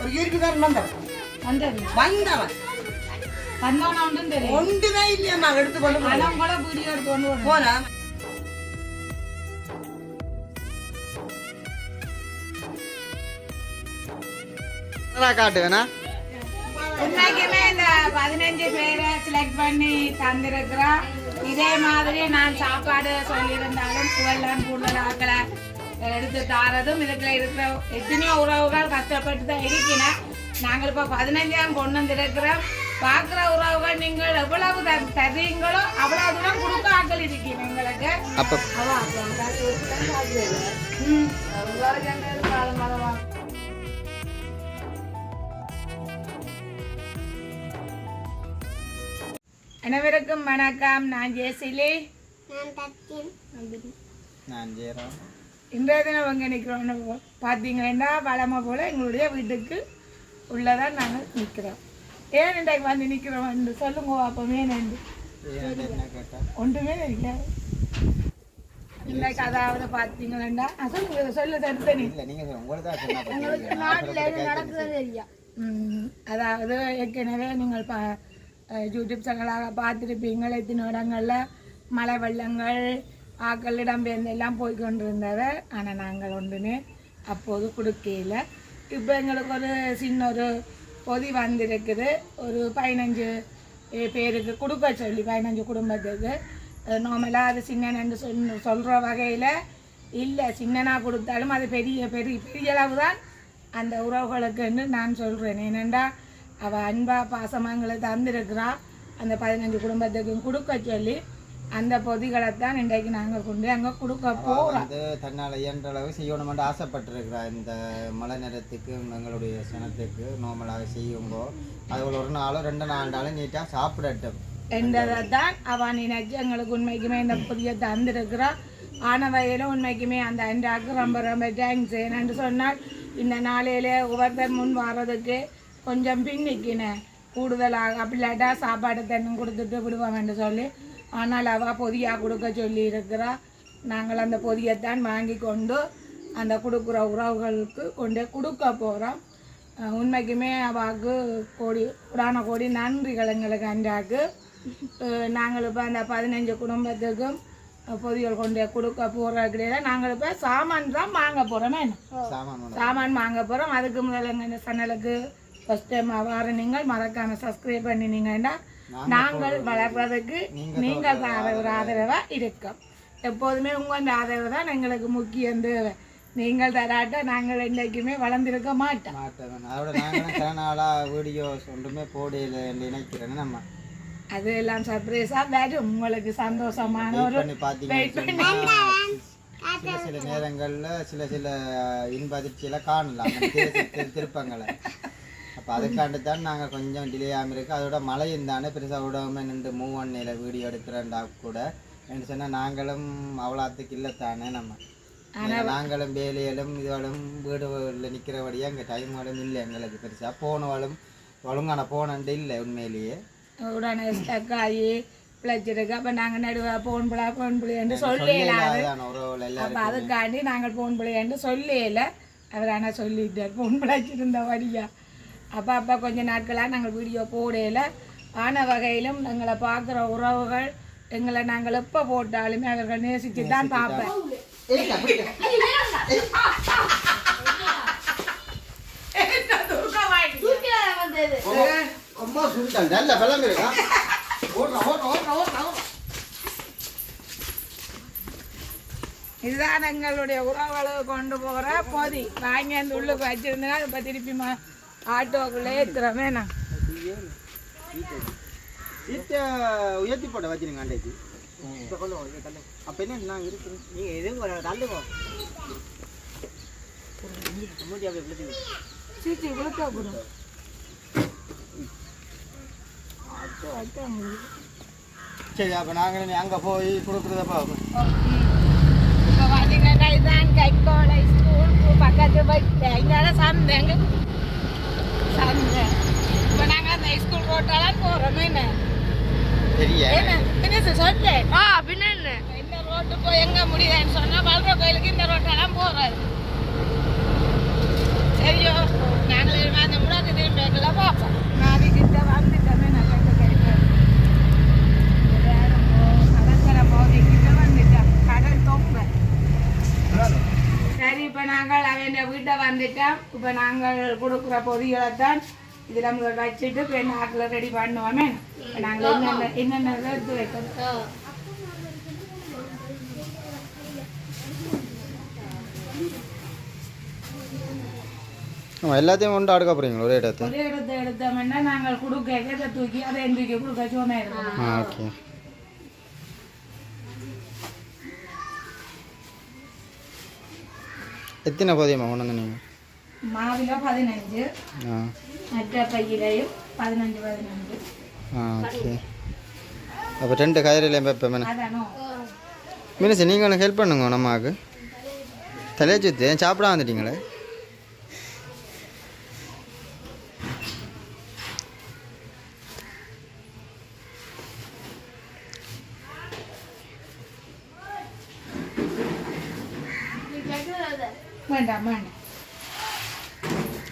ஒரு இருபதாயிரம் வந்தவன். வந்தது வந்தவன். வந்தவனா. ஒன்றும் தெரியும். ஒன்றுமே இல்லையம்மா எடுத்து கொண்டு போனான். பணம் கூட வீடியோ எடுத்து கொண்டு வரணும் போனான் காட்டுவேண்ணா இன்னைக்குமே இந்த பதினஞ்சு பேரை செலக்ட் பண்ணி தந்திருக்கிறோம். இதே மாதிரி நான் சாப்பாடு சொல்லியிருந்தாலும் புகழெல்லாம் கூடுதல் ஆக்களை எடுத்து தாரதும் இதுக்குள்ள இருக்கிற எத்தனையோ உறவுகள் கஷ்டப்பட்டு தான் இருக்கிறேன் நாங்கள் இப்போ பதினஞ்சாம் கொண்டு வந்திருக்கிறோம் பார்க்குற உறவுகள் நீங்கள் எவ்வளவு தருவீங்களோ அவ்வளவு தூரம் கொடுக்க ஆக்கள் இருக்கீங்க எங்களுக்கு அப்போ அனைவருக்கும் வணக்கம். நான் ஜெயசிலி. நான் ஜெயராம். இன்றைய தினம் அங்கே நிற்கிறோம்னு பார்த்தீங்கன்னா வளமை போல் எங்களுடைய வீட்டுக்கு உள்ளதான் நாங்கள் நிற்கிறோம் ஏன் இன்றைக்கு வந்து நிற்கிறோம் சொல்லுங்க அப்போமே நன்றி ஒன்றுமே இன்றைக்கு அதாவது பார்த்தீங்கன்னா சொல்லுங்க சொல்ல தடுத்தனி உங்களுக்கு தான் சொன்னா ம், அதாவது ஏற்கனவே நீங்கள் பா யூடியூப் சேனலாக பார்த்துருப்பீங்க. எத்தனை இடங்களில் மழை வெள்ளங்கள் ஆக்களிடம் இடம்பெயர்ந்து எல்லாம் போய் கொண்டிருந்தது ஆனால் நாங்கள் ஒன்றுமே அப்போது கொடுக்கல இப்போ எங்களுக்கு ஒரு சின்ன ஒரு பொதி வந்திருக்குது. ஒரு பதினஞ்சு பேருக்கு கொடுக்க சொல்லி பதினஞ்சு குடும்பத்துக்கு. நார்மலாக அது சின்னன்னு சொல் சொல்கிற வகையில் இல்லை. சின்னனா கொடுத்தாலும் அது பெரிய பெரிய பெரிய அளவு தான் அந்த உறவுகளுக்குன்னு நான் சொல்கிறேன் ஏனெண்டா அவள் அன்பா பாசமாங்களை தந்திருக்கிறா. அந்த பதினஞ்சு குடும்பத்துக்கும் கொடுக்க சொல்லி அந்த பொதிகளை தான் இன்றைக்கு நாங்கள் கொண்டு அங்கே கொடுக்க போகிறோம் வந்து தன்னால் இயன்ற அளவு செய்யணுமென்று ஆசைப்பட்டிருக்கிறா. இந்த மழை நேரத்துக்கு எங்களுடைய சனத்துக்கு நார்மலாக செய்யுங்கோ. அது ஒரு நாளோ ரெண்டு நாலு நீட்டாக சாப்பிடட்டும். என்றதை தான் அவன் நினைச்சு எங்களுக்கு உண்மைக்குமே இந்த புதிய தந்திருக்கிறா. ஆன வகையில் உண்மைக்குமே அந்த அண்டாக்கு ரொம்ப ரொம்ப தேங்க்ஸ் ஏன்னு சொன்னால் இந்த நாளையில ஒவ்வொருத்தர் முன் வர்றதுக்கு கொஞ்சம் பின்னிக்கினேன். கூடுதலாக அப்படி இல்லாட்டா சாப்பாடு தண்ணும் கொடுத்துட்டு விடுவோம்னு சொல்லி ஆனால் அவள் பொதியாக கொடுக்க சொல்லி இருக்கிறா நாங்கள் அந்த பொதியைத்தான் வாங்கி கொண்டு அந்த கொடுக்குற உறவுகளுக்கு கொண்டு கொடுக்க போகிறோம் உண்மைக்குமே அவாவுக்கு கோடி புராண கோடி நன்றிகள் எங்களுக்கு அன்றாக்கு. நாங்கள் இப்போ அந்த பதினஞ்சு குடும்பத்துக்கும் பொதிகள் கொண்டு கொடுக்க போகிற கிடையாது நாங்கள் இப்போ சாமான் தான் வாங்க போகிறோமே சாமான் வாங்க. போகிறோம் அதுக்கு முதல்ல எங்கள் சேனலுக்கு ஃபஸ்ட் டைம் வர நீங்கள் மறக்காமல் சப்ஸ்கிரைப் பண்ணினீங்கன்னா நாங்கள் வளர்றதுக்கு நீங்கள் ஒரு ஆதரவாக இருக்கும். எப்போதுமே உங்கள் ஆதரவு தான் எங்களுக்கு முக்கியம் தேவை நீங்கள் தராட்ட நாங்கள் என்றைக்குமே வளர்ந்திருக்க மாட்டோம். அதோட நாங்களும் சில நாளாக வீடியோஸ் ஒன்றுமே போடையில் நினைக்கிறேன்னு நம்ம அது எல்லாம் சர்ப்ரைஸாக வரும் உங்களுக்கு சந்தோஷமான ஒரு சில சில நேரங்களில் சில சில இன்ப அதிர்ச்சியெல்லாம் காணலாம். திருப்பங்களை. அப்போ அதுக்காண்டு தான் நாங்கள் கொஞ்சம் டிலே ஆகாமல் இருக்கு. அதோட மழையும் தானே பெருசாக விடாம நின்று மூவ் ஒன்னையில் வீடியோ எடுக்கிறேன்டா கூட. என்ன சொன்னால் நாங்களும் அவ்வளோத்துக்கு இல்லை தானே நம்ம. நாங்களும் வேலையிலும் இதுவாலும் வீடுகளில் நிற்கிறபடியாக எங்கள் டைம்களும் இல்லை எங்களுக்கு பெருசாக போனவாளும் ஒழுங்கான போனண்டு இல்லை உண்மையிலேயே. உடனே ஸ்டக் ஆகி பிழைச்சிருக்கு அப்போ நாங்கள் நடுவ போன் பிள்ளை போன் உறவுகள் எல்லாரும் அப்போ அதுக்காண்டி நாங்கள் போன் பிள்ளைன்னு சொல்லல அவர் ஆனால் சொல்லிட்டார் போன் பிழைச்சிருந்த வழியா. அப்போ அப்போ கொஞ்ச நாட்களாக நாங்கள் வீடியோ போடையில ஆன வகையிலும் எங்களை பார்க்குற உறவுகள் எங்களை நாங்கள் எப்போ போட்டாலுமே அவர்கள் நேசித்து தான் பார்ப்பேன் அம்மா சுட்டான் நல்ல பலம் இருக்கா ஓடுறா ஓடுறா ஓடுறா ஓடுறா இதுதான் எங்களுடைய உறவுகளை கொண்டு போகிற பொதி. வாங்கி அந்த உள்ளுக்கு வச்சிருந்தா இப்போ திருப்பி ஆட்டோக்குள்ளே ஏற்றுறோமே நான். இத்த உயர்த்தி போட்ட வச்சிருங்க அண்டைக்கு. அப்ப என்ன நான் இருக்கிறேன். நீங்க எதுவும் தள்ளுங்க மூடி அப்படியே விழுந்து சீச்சி விழுக்க கூடும் சரி அப்ப நாங்க அங்க போய் கொடுக்குறத பார்ப்போம் இப்போ பார்த்தீங்கன்னா இதுதான் கைக்கோளை ஸ்கூல் பக்கத்து போய் இங்கே சந்தைங்க சந்தை இப்போ நாங்கள் அந்த ஸ்கூல் ரோட்டாலாம் போகிறோமே என்ன? சரியா என்ன? தினசு சொல்லு ஆ பின்ன இந்த ரோட்டு போய் எங்க முடியுதுன்னு சொன்னா வல்ற கோயிலுக்கு இந்த ரோட்டெல்லாம் போறாரு. சரியோ நாங்களே அந்த வந்துட்டா இப்போ நாங்கள் கொடுக்குற பொதிகளை தான் இதில் முதல் வச்சுட்டு இப்போ நாக்கில் ரெடி பண்ணுவோமே. நாங்கள் என்னென்ன என்னென்ன எடுத்து வைக்கணும். ஆமாம் எல்லாத்தையும் கொண்டு அடுக்க போகிறீங்களா ஒரே இடத்து ஒரே இடத்த எடுத்தோம்னா நாங்கள் கொடுக்க தூக்கி அதை தூக்கி கொடுக்க சோமே இருக்கணும் ஆ ஓகே. எத்தனை போதியம்மா கொண்டு நீங்கள் மாவில பதினஞ்சு ஆ. மற்ற பையிலையும் பதினஞ்சு பதினஞ்சு. ஆ ஓகே அப்போ ரெண்டு கதிரையிலையும் வைப்பேன் அதானோ? மீனஸ் நீங்கள் ஒன்று ஹெல்ப் பண்ணுங்க நம்மாக்கு தலையை சுற்றி சாப்பிட வந்துட்டீங்களே?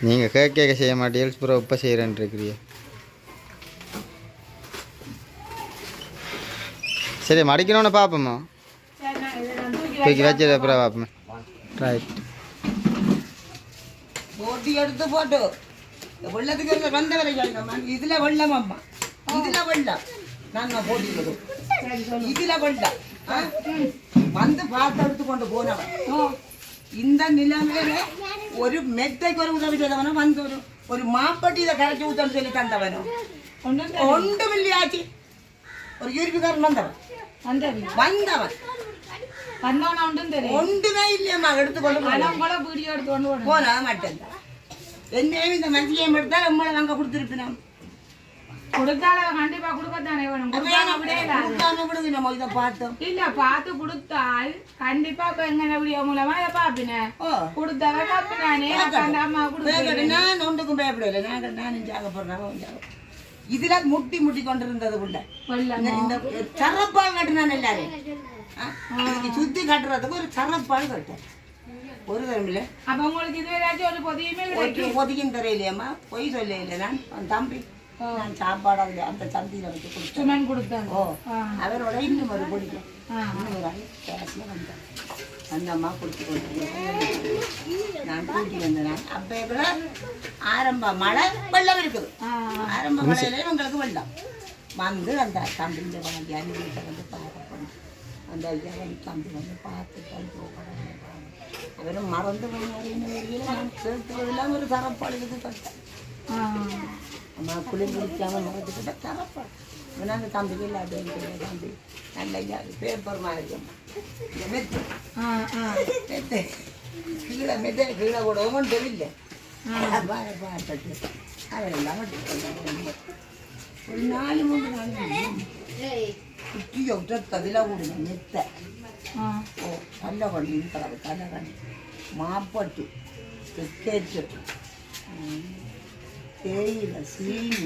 நீங்கள் கேட்க கேட்க செய்ய மாட்டீங்க பூரா உப்பை செய்கிறேன் சரி மடிக்கணும்னு பார்ப்போமா தூக்கி தூக்கி வச்சது அப்புறம் பார்ப்போம் ரைட் போட்டி எடுத்து போட்டு. வெள்ளத்துக்கு வந்த வந்தவரை இதில் வெள்ளம் அம்மா. இதில் வெள்ளம். நாங்க போட்டிக்கிறது இதில் வெள்ளம். வந்து பார்த்து எடுத்து கொண்டு போனவன். இந்த நிலைமையில செய்தவனும் வந்து ஒரு ஒரு மாப்பட்டியில கரைச்சி ஊத்தன்னு சொல்லி தந்தவனும் ஒன்றும் ஒன்றும் இல்லையாச்சு ஒரு யூரிபிக்காரன் வந்தவன் வந்தது வந்தவன் வந்தவனா ஒன்றும் இல்லையம்மா எடுத்துக்கொண்டு போனா மாட்டேன் என்னையும் இந்த மனுஷியம் எடுத்தா நம்மளை வாங்க கொடுத்துருப்பினோம் கொடுத்தாலும் கண்டிப்பா கொடுக்கத்தானே வேணும். கொடுக்காம விடுங்க நம்ம இதை பார்த்தோம் இல்ல பார்த்து கொடுத்தால் கண்டிப்பா இப்ப எங்க வீடியோ மூலமா இதை பாப்பின பாப்பினானே அப்ப அந்த அம்மா கொடுத்து நான் ஒன்றுக்கும் பயப்படல நாங்கள் நானும் ஜாகப்படுறேன் இதுல முட்டி முட்டி கொண்டிருந்தது உள்ள. இந்த சரப்பால் கட்டினான் எல்லாரும் சுத்தி கட்டுறதுக்கு ஒரு சரப்பால் கட்டேன். ஒரு தரம் இல்லை. அப்ப உங்களுக்கு இது ஏதாச்சும் ஒரு பொதியுமே ஒரு பொதிக்கும் தெரியலையம்மா பொய் சொல்ல இல்லை. நான் தம்பி நான் சாப்பாடு அதுல அந்த சந்தியில வச்சு கொடுத்தேன். கொடுத்தாங்க. ஓ. அவரோட இன்னும் ஒரு பிடிக்கும். இன்னும் ஒரு ஆள் வந்தார் அந்த அம்மா கொடுத்து கொண்டு நான் கூட்டி வந்தேன். அப்போ கூட ஆரம்ப மழை வெள்ளம் இருக்குது. ஆரம்ப மழையில எங்களுக்கு வெள்ளம். வந்து அந்த தம்பிங்க வாங்கி அனுப்பிட்ட வந்து பார்க்க அந்த ஐயா வந்து தம்பி வந்து பார்த்துட்டு போகணும் அவரும் மறந்து வெளியில நான் சேர்த்துவதெல்லாம் ஒரு தரப்பாளுக்கு கட்டேன் ஆ. அம்மா குளி குளிக்காம மறந்துக்கிட்ட தரப்பாள் ஏன்னா அந்த தம்பிக்கு இல்லாத தம்பி. நல்ல ஐயா பேப்பர் மாதிரி இந்த மெத்து. மெத்து. கீழே மெத்தை கீழே போடவும் தெரியல. அவரெல்லாம் விட்டு ஒரு நாலு மூணு நாள் குட்டியை விட்டதில் விடுங்க மெத்தை. ஆ. ஓ நல்ல வண்டி கலர் நல்ல வண்டி மாப்பட்டு பிஸ்கெட்டு தேயிலை சீனி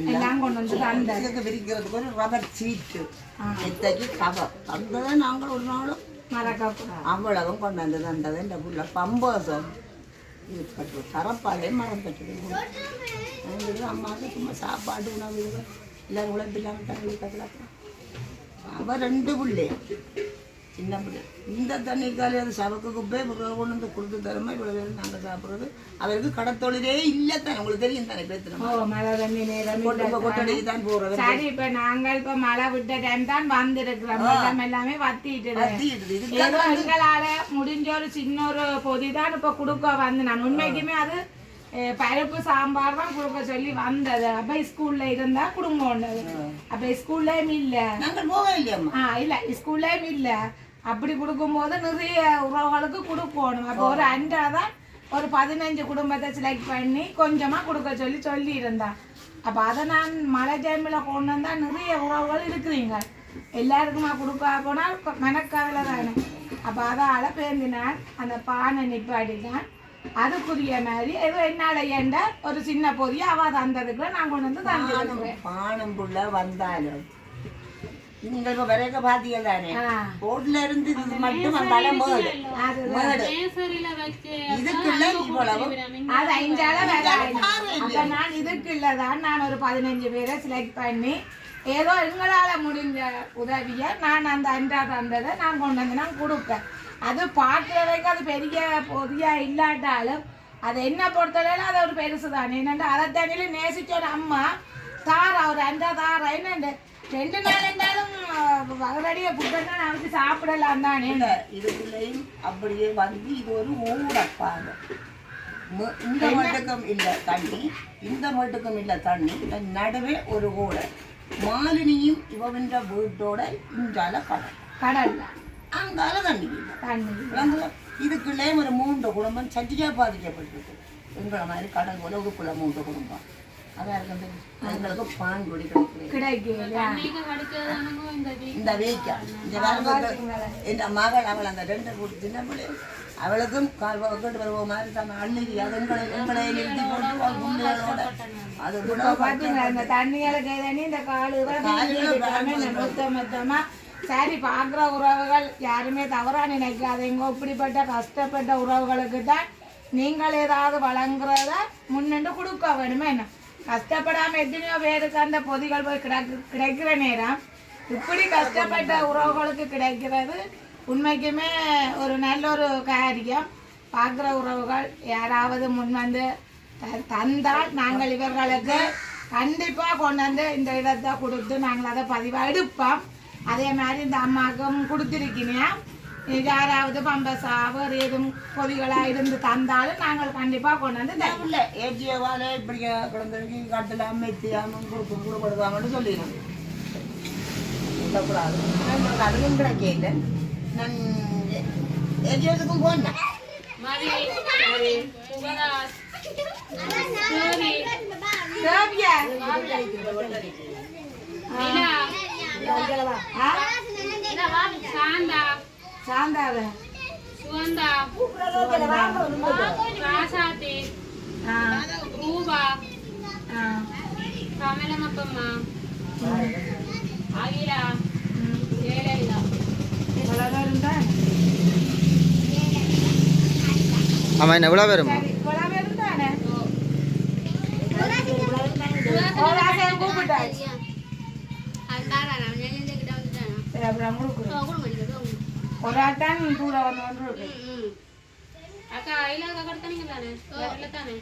எல்லாம் கொண்டு வந்து தந்தார். இதுக்கு விரிக்கிறதுக்கு ஒரு ரப்பர் சீட்டு ஆ. மெத்தைக்கு கவர் தந்ததை நாங்கள் ஒரு நாளும் மறக்கக்கூடாது அவ்வளவும் கொண்டாந்து தந்தது இந்த புள்ள பம்பசம் இது பட்டு தரப்பாலே மறந்துட்டு அம்மாவுக்கு சும்மா சாப்பாடு உணவு எல்லாரும் உழைப்பில்லாம தண்ணி கட்டலாம் அவ ரெண்டு பிள்ளை சின்ன பிள்ளை. இந்த தண்ணி காலி அது சவக்கு குப்பை கொண்டு வந்து கொடுத்து தரமா? இவ்வளோ பேர் நாங்கள் சாப்பிட்றது. அவருக்கு கடத்தொழிலே இல்லை தானே. உங்களுக்கு தெரியும் தானே ஓ பேத்துறோம் மழை தண்ணி நேரம் கொண்டு இல்லை. கொட்டடைக்கு தான் போகிறது சரி இப்ப நாங்கள் இப்ப மழை விட்ட டைம் தான் வந்திருக்கிறோம். எல்லாமே வத்திட்டு ஏதோ எங்களால முடிஞ்ச ஒரு சின்ன ஒரு பொதி தான் இப்ப கொடுக்க வந்து நான். உண்மைக்குமே அது பருப்பு சாம்பார் தான் கொடுக்க சொல்லி வந்தது. அப்ப ஸ்கூல்ல இருந்தா குடும்பம் அப்ப ஸ்கூல்லயும் இல்ல. நாங்கள் போக இல்லையம்மா ஆ இல்ல ஸ்கூல்லயும் இல்ல. அப்படி கொடுக்கும்போது நிறைய உறவுகளுக்கு கொடுக்கணும். அப்போ ஒரு அண்டா தான் ஒரு பதினஞ்சு குடும்பத்தை செலக்ட் பண்ணி கொஞ்சமா கொடுக்க சொல்லி சொல்லி இருந்தான் அப்போ அதை நான் மழை டைமில் கொண்டு வந்தால் நிறைய உறவுகள் இருக்கிறீங்க எல்லாருக்குமா கொடுக்க போனால் மனக்கவலை தானே. அப்போ அதால் பேந்தினான் அந்த பானை நிப்பாட்டினான். அதுக்குரிய மாதிரி ஏதோ என்னால ஏண்ட ஒரு சின்ன பொதியை அவ தந்ததுக்குள்ள நான் கொண்டு வந்து தந்துருக்கிறேன் பானம் புள்ள வந்தாலும் நீங்கள் இப்ப விறக பாத்தீங்க தானே ஆ ரோட்ல இருந்து இது மட்டும் வந்தாலே மேடு மேடு இதுக்குள்ள இவ்வளவு அது அஞ்சால வேற அப்ப நான் இதுக்குள்ளதான் நான் ஒரு பதினஞ்சு பேரை செலக்ட் பண்ணி ஏதோ எங்களால முடிஞ்ச உதவிய நான் அந்த அன்றா தந்ததை நான் கொண்டு வந்து நான் கொடுப்பேன் அது பார்க்குறதுக்கு அது பெரிய பொதியா இல்லாட்டாலும் அது என்ன பொறுத்தவரையில அது ஒரு பெருசு தான் என்னென்னா அதை தண்ணியில நேசிச்சோட அம்மா தாரா ஒரு அண்டா தாரா என்ன ரெண்டு நாள் இருந்தாலும் வகரடியை புட்டா நமக்கு சாப்பிடலாம் தானே. இல்ல இதுக்குள்ளேயும் அப்படியே வந்து இது ஒரு ஊடப்பாங்க இந்த மட்டுக்கும் இல்ல தண்ணி இந்த மட்டுக்கும் இல்ல தண்ணி இந்த நடுவே ஒரு ஓடை மாலினியும் இவவின்ற வீட்டோட இந்தால கடல். கடல்ல அங்கால தண்ணி இல்லை. தண்ணி விளங்குதா? இதுக்குள்ளே ஒரு மூன்று குடும்பம் சட்டியா பாதிக்கப்பட்டிருக்கு. எங்களை மாதிரி கடல் போல உடுப்புல மூன்று குடும்பம். அதான் பான் குடி இந்த இந்த என் மகள் அவள் அந்த ரெண்டு கூட்டு அவளுக்கும் கால் கேட்டு வருவோம் மாதிரி தான் அது எங்களை எங்களை நிறுத்தி போட்டு குண்டுகளோட அது கூட இந்த தண்ணியால கைதண்ணி இந்த காலு மொத்த மொத்தமா சரி பார்க்குற உறவுகள் யாருமே தவறா நினைக்காதீங்க இப்படிப்பட்ட கஷ்டப்பட்ட உறவுகளுக்கு தான் நீங்கள் ஏதாவது வழங்குறத முன்னின்று கொடுக்க வேணுமே என்ன கஷ்டப்படாமல் எத்தனையோ பேருக்கு அந்த பொதிகள் போய் கிடைக்கு கிடைக்கிற நேரம். இப்படி கஷ்டப்பட்ட உறவுகளுக்கு கிடைக்கிறது உண்மைக்குமே ஒரு நல்ல ஒரு காரியம். பார்க்குற உறவுகள் யாராவது முன் வந்து தந்தால் நாங்கள் இவர்களுக்கு கண்டிப்பாக கொண்டு வந்து இந்த இடத்தை கொடுத்து நாங்கள் அதை பதிவாக எடுப்போம். அதே மாதிரி இந்த அம்மாவுக்கும் கொடுத்துருக்கீங்க யாராவது பம்பஸா வேறு எதுவும் பொதிகளாக இருந்து தந்தாலும் நாங்கள் கண்டிப்பாக கொண்டு வந்து தருவோம் இல்லை ஏஜியவால இப்படி கிடந்திருக்கு கட்டில் அமைத்தியாமல் கொடுக்கும் கொடுப்படுவாங்கன்னு சொல்லிடுறோம் சொல்லக்கூடாது நம்மளுக்கு அதுவும் கிடைக்கல நான் ஏஜியத்துக்கும் போனேன் தேவியா ஆ? சாந்தாவ ஆ. ஆ. இவ்வளோ பேரும் தான் ஆமாம் என்ன எவ்வளோ வரும் சரி இவ்வளோ பேரும் தானே ஒரு ஆசையை கூப்பிட்டாச்சு. சரி அப்புறம் ஒரு ஆட்டான் கூட வந்து ஒன்று இருக்கு அக்கா ஐல அக்கா கடுத்தானீங்க தானே வரல தானே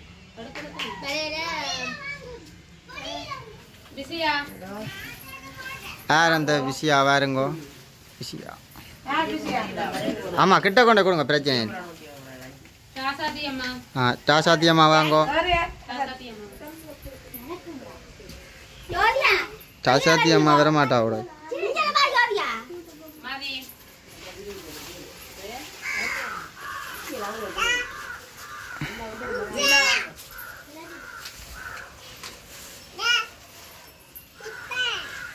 பிஸியா யார் அந்த விஷயா வேறுங்கோ பிஸியா ஆமாம் கிட்ட கொண்டு கொடுங்க பிரச்சனை ஆ டாசாத்தியம்மா வாங்கோ வேறு யார் ராசாதி அம்மா டாசாத்தியம்மா வர மாட்டா அவட மதி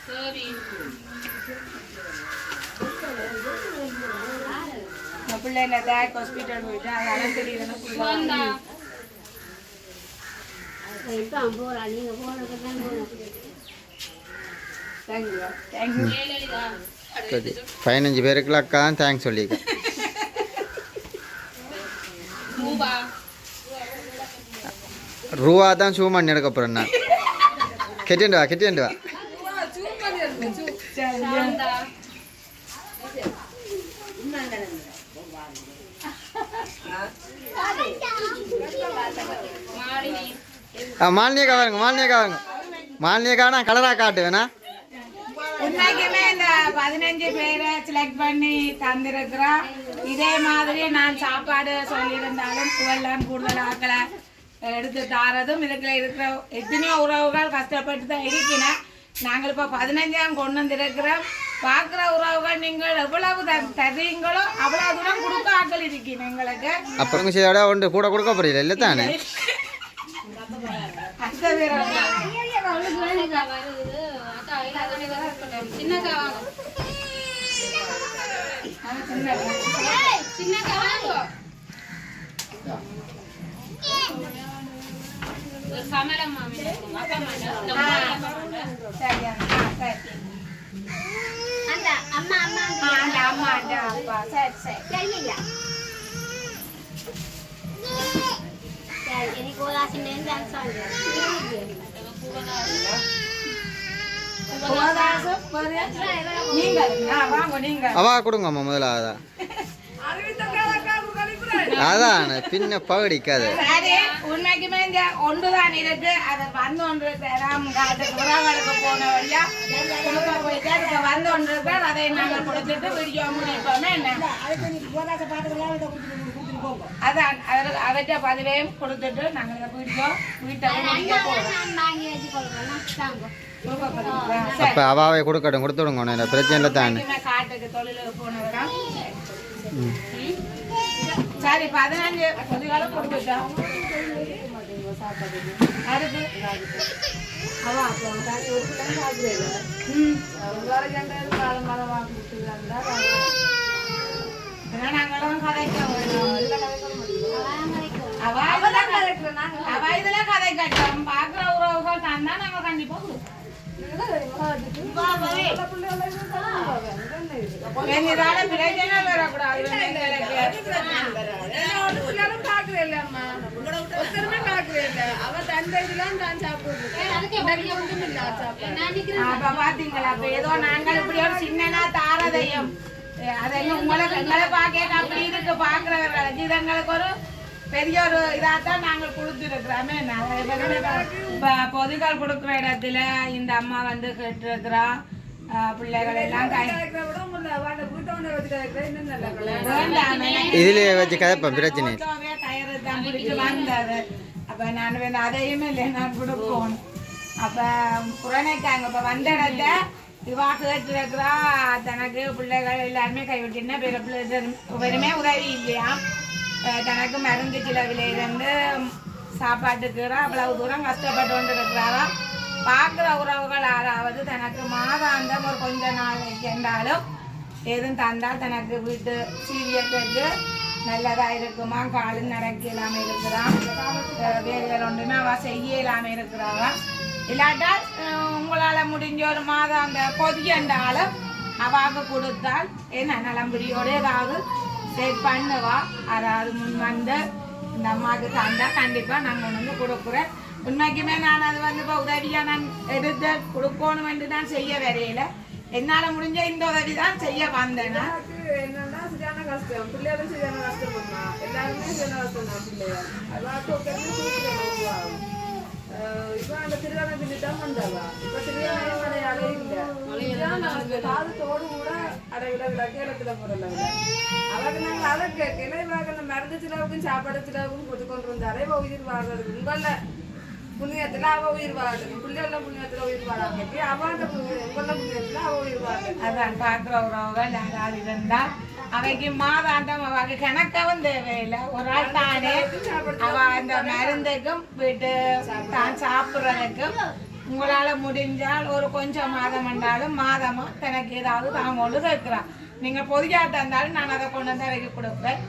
சரி இந்த பிள்ளைல தேக் ஹாஸ்பிட்டல் போயிட்டு அதெல்லாம் தெரியுதுன்னு சுவந்தா தேங்க்யூ தேங்க்யூ ஜெயலலிதா சரி பதினஞ்சு பேருக்குள்ள அக்கா தான் தேங்க்ஸ் சொல்லியிருக்கேன் ரூபா. ரூபா தான் சூ பண்ணி எடுக்க போகிறேன் நான். கெட்டிண்டு வா கெட்டிண்டு வா சரி சாந்தா மாலினி ஆ மாலினியக்கா வாருங்க மாலினியக்கா வாருங்க மாலினியக்கா நான் கலராக காட்டு வேணா உண்மைக்குமே இந்த பதினஞ்சு பேரை செலக்ட் பண்ணி தந்திருக்கிறோம் இதே மாதிரி நான் சாப்பாடு சொல்லியிருந்தாலும் கூடுதல் ஆக்களை எடுத்து தாரதும் இதுக்குள்ள இருக்கிற எத்தனையோ உறவுகள் கஷ்டப்பட்டு தான் இருக்கிறேன் நாங்கள் இப்போ பதினஞ்சாம் கொண்டு வந்திருக்கிறோம் பார்க்குற உறவுகள் நீங்கள் எவ்வளவு த- தர்றீங்களோ அவ்வளோ தூரம் கொடுக்க ஆக்கள் இருக்கீங்க எங்களுக்கு. அப்புறம் செய்யோட ஒன்று கூட கொடுக்க போறீங்க இல்லை தானே? அம்மா அம்மா அம்மா. அந்த அப்பா. சரி சரி தெரியல சரி எனக்கு ஒரு ஆசை நேர்ந்து அனுப்பிச்சாங்க உபவாசம் பாரு. நீங்கள் ஆ, வாங்க நீங்க அவா கொடுங்கம்மா முதல்ல அதா. அதான் பின்ன பகடிக்காது உண்மைக்குமே இந்த ஒன்றுதான் இருக்கு. அதை வந்து ஒன்று போன வழியா கொடுக்க போயிட்டு அதுக்கு வந்து ஒன்று அதை நாங்கள் கொடுத்துட்டு வீடியோ முடிப்போமே என்ன? அதான் அவர் அவற்றை பதிவையும் கொடுத்துட்டு நாங்கள் இந்த வீடியோ வீட்டை அப்போ அவாவை கொடுக்கட்டும் கொடுத்து விடுங்க ஒன்றும் பிரச்சனை இல்லை தானே காட்டுக்கு தொழிலுக்கு போனவரா ம். சரி பதினஞ்சு பொதுகாலம் கொடுத்துட்டோம் அடுத்து அப்போ ஒரு ஏன்னா நாங்களும் கதைக்க வேணும். அவ இதெல்லாம் கதை- அவ இதெல்லாம் கதை கட்டோம் பாக்குற உறவுகள் எங்களுக்கு. அப்ப பாத்தீங்களா ஏதோ நாங்கள் இப்படி ஒரு சின்னனா தாரதையும் அதெல்லாம் உங்களுக்கு எங்களை பார்க்க அப்படி இருக்கு பாக்குறவர்களுக்கு இது எங்களுக்கு ஒரு பெரிய ஒரு இதாத்தான் நாங்கள் கொடுத்துருக்குறோமே இப்ப பொதுகள் கொடுக்குற இடத்துல இந்த அம்மா வந்து கேட்டுருக்குறா. அஹ் பிள்ளைகள் எல்லாம். இதுலயே வச்சு கதைப்பேன் பிரச்சனை அப்ப நான் வந்து அதையும் இல்லை நான் கொடுப்போம் அப்ப புறணைக்காங்க இப்ப வந்த இடத்த இவா கேட்டுருக்குறா. தனக்கு பிள்ளைகள் எல்லாருமே கைவிட்டுனா பிற பிள்ளைமே உதவி இல்லையா? தனக்கு மருந்து செலவில் இருந்து சாப்பாட்டுக்குறா அவ்வளவு தூரம் கஷ்டப்பட்டு கொண்டு இருக்கிறாரா பார்க்குற உறவுகள் யாராவது தனக்கு மாதாந்தம் ஒரு கொஞ்ச நாளைக்கு என்றாலும் எதுவும் தந்தால் தனக்கு வீட்டு சீரியத்துக்கு நல்லதாக இருக்குமா காலு நடக்க இல்லாமல் இருக்கிறான் வேலைகள் ஒன்றுமே அவள் செய்ய இல்லாமல் இருக்கிறாவா இல்லாட்டா உங்களால் முடிஞ்ச ஒரு மாதம் அந்த பொதியண்டாலும் அவாவுக்கு கொடுத்தால் என்ன நலம்புரியோட ஏதாவது செட் பண்ணுவா? அதாவது முன் வந்து இந்த அம்மாவுக்கு தந்தா கண்டிப்பா நாங்க கொண்டு வந்து கொடுக்குறேன் உண்மைக்குமே நான் அது வந்து இப்போ உதவியா நான் எடுத்து கொடுக்கணும் தான் செய்ய வரையில. என்னால முடிஞ்ச இந்த உதவி தான் செய்ய வந்தேன் நான். என்னன்னா சரியான கஷ்டம். பிள்ளைகளும் சரியான கஷ்டம் எல்லாருமே சரியான கஷ்டம் தான் பிள்ளைகள் இப்ப அந்த திருவானை பின்னிட்டான் வந்தாவா இப்ப திருவானை அடையாளே இல்ல. காது அடையில கேரளத்துல போறல அவருக்கு நாங்க அதை கேட்கல இவாக அந்த மருந்து சிலவுக்கும் சாப்பாடு சிலவுக்கும் கொடுத்து கொண்டு வந்தாரே இவ உயிர் வாழ்றது. உங்கள புண்ணியத்துல அவ உயிர் வாழறது பிள்ளைகள புண்ணியத்துல உயிர் வாழாங்க அவன் உங்கள புண்ணியத்துல அவ உயிர் வாழறது அதான் பார்க்குற உறவுகள் யாராவது இருந்தால் அவைக்கு மாதாண்டம் அவைக்கு கணக்கவும் தேவையில்லை. ஒரு ஆள் தானே அவ அந்த மருந்துக்கும் வீட்டு தான் சாப்பிட்றதுக்கும் உங்களால முடிஞ்சால் ஒரு கொஞ்சம் மாதம் என்றாலும் மாதமா தனக்கு ஏதாவது தாமோடு கேட்கிறான். நீங்க பொதியா தந்தாலும் நான் அதை கொண்டு வந்து அவைக்கு கொடுப்பேன்.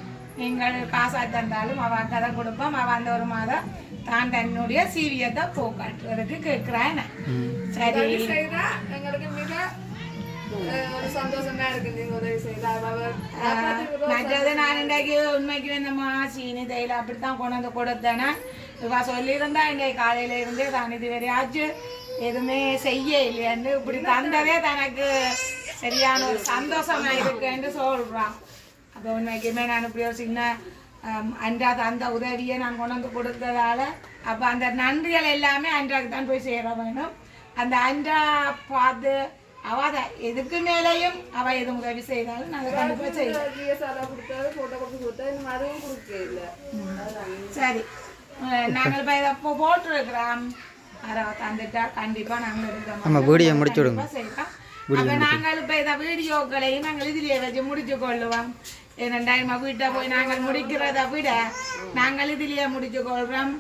நீங்கள் காசா தந்தாலும் அவ கதை கொடுப்போம். அவ அந்த ஒரு மாதம் தான் தன்னுடைய சீவியத்தை போக்காட்டுறதுக்கு கேட்கிறான் சரி. எங்களுக்கு மிக மற்றது நான் இன்றைக்கு உண்மைக்கு இந்த சீனி தைல அப்படித்தான் கொண்டு வந்து கொடுத்தேன்னா இவ சொல்லியிருந்தா இன்றைக்கு காலையில இருந்தே தான் இது வரையாச்சும் எதுவுமே செய்ய இல்லையான்னு இப்படி தந்ததே தனக்கு சரியான ஒரு சந்தோஷமா இருக்குன்னு சொல்றான். அப்போ உண்மைக்குமே நான் இப்படி ஒரு சின்ன ஆம், அன்றா அந்த உதவியை நான் கொண்டு வந்து கொடுத்ததால அப்போ அந்த நன்றிகள் எல்லாமே அன்றாக்கு தான் போய் சேர வேணும். அந்த அன்றா பார்த்து அவ அதை எதுக்கு மேலேயும் அவ எதுவும் உதவி செய்தாலும் நாங்கள் கண்டிப்பாக இல்ல. சரி. நாங்கள் இப்போ இதை இப்போ போட்டிருக்கிறோம். அதை தந்துட்டா கண்டிப்பாக நாங்கள் எடுக்கிறோம் நம்ம வீடியோ முடிச்சு விடுங்க. செய்யலாம். அப்போ நாங்கள் இப்போ இதை வீடியோக்களையும் நாங்கள் இதிலேயே வச்சு முடிச்சு கொள்ளுவோம். ஏனெண்டா நம்ம வீட்டை போய் நாங்கள் முடிக்கிறத விட நாங்கள் இதிலேயே முடிச்சு கொள்கிறோம்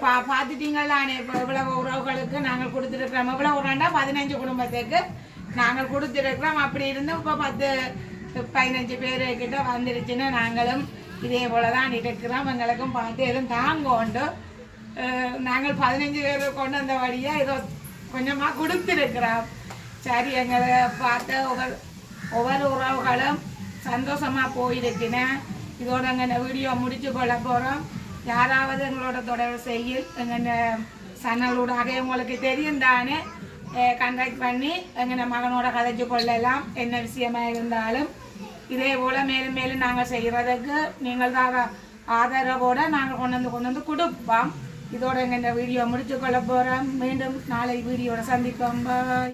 பா பார்த்துட்டீங்களானே இப்போ இவ்வளவு உறவுகளுக்கு நாங்கள் கொடுத்துருக்குறோம். இவ்வளோ உறவுண்டா பதினஞ்சு குடும்பத்துக்கு நாங்கள் கொடுத்துருக்குறோம். அப்படி இருந்து இப்போ பத்து பதினஞ்சு பேர் கிட்ட வந்துருச்சுன்னு நாங்களும் இதே போல தான் இருக்கிறோம் பார்த்து எதுவும் தாங்கோண்டு அஹ் நாங்கள் பதினஞ்சு பேர் கொண்டு வந்த வழியாக ஏதோ கொஞ்சமாக கொடுத்துருக்கிறோம் சரி எங்களை பார்த்து ஒவ்வொரு ஒவ்வொரு உறவுகளும் சந்தோஷமாக போயிருக்கினேன் இதோட எங்கள் வீடியோ முடிச்சு கொள்ள போகிறோம் யாராவது எங்களோட தொடர்பு செய்ய எங்கள் சன்னலூடாக உங்களுக்கு தெரியும் தானே கண்டக்ட் பண்ணி எங்கள் மகனோட கதைச்சு கொள்ளலாம் என்ன விஷயமா இருந்தாலும் இதே போல மேலும் மேலும் நாங்கள் செய்கிறதுக்கு நீங்கள் தான் ஆதரவோட நாங்கள் கொண்டு வந்து கொண்டு வந்து கொடுப்போம். இதோட எங்கள் இந்த வீடியோ முடிச்சு கொள்ள போகிறோம் மீண்டும் நாளை வீடியோட சந்திப்போம். பாய்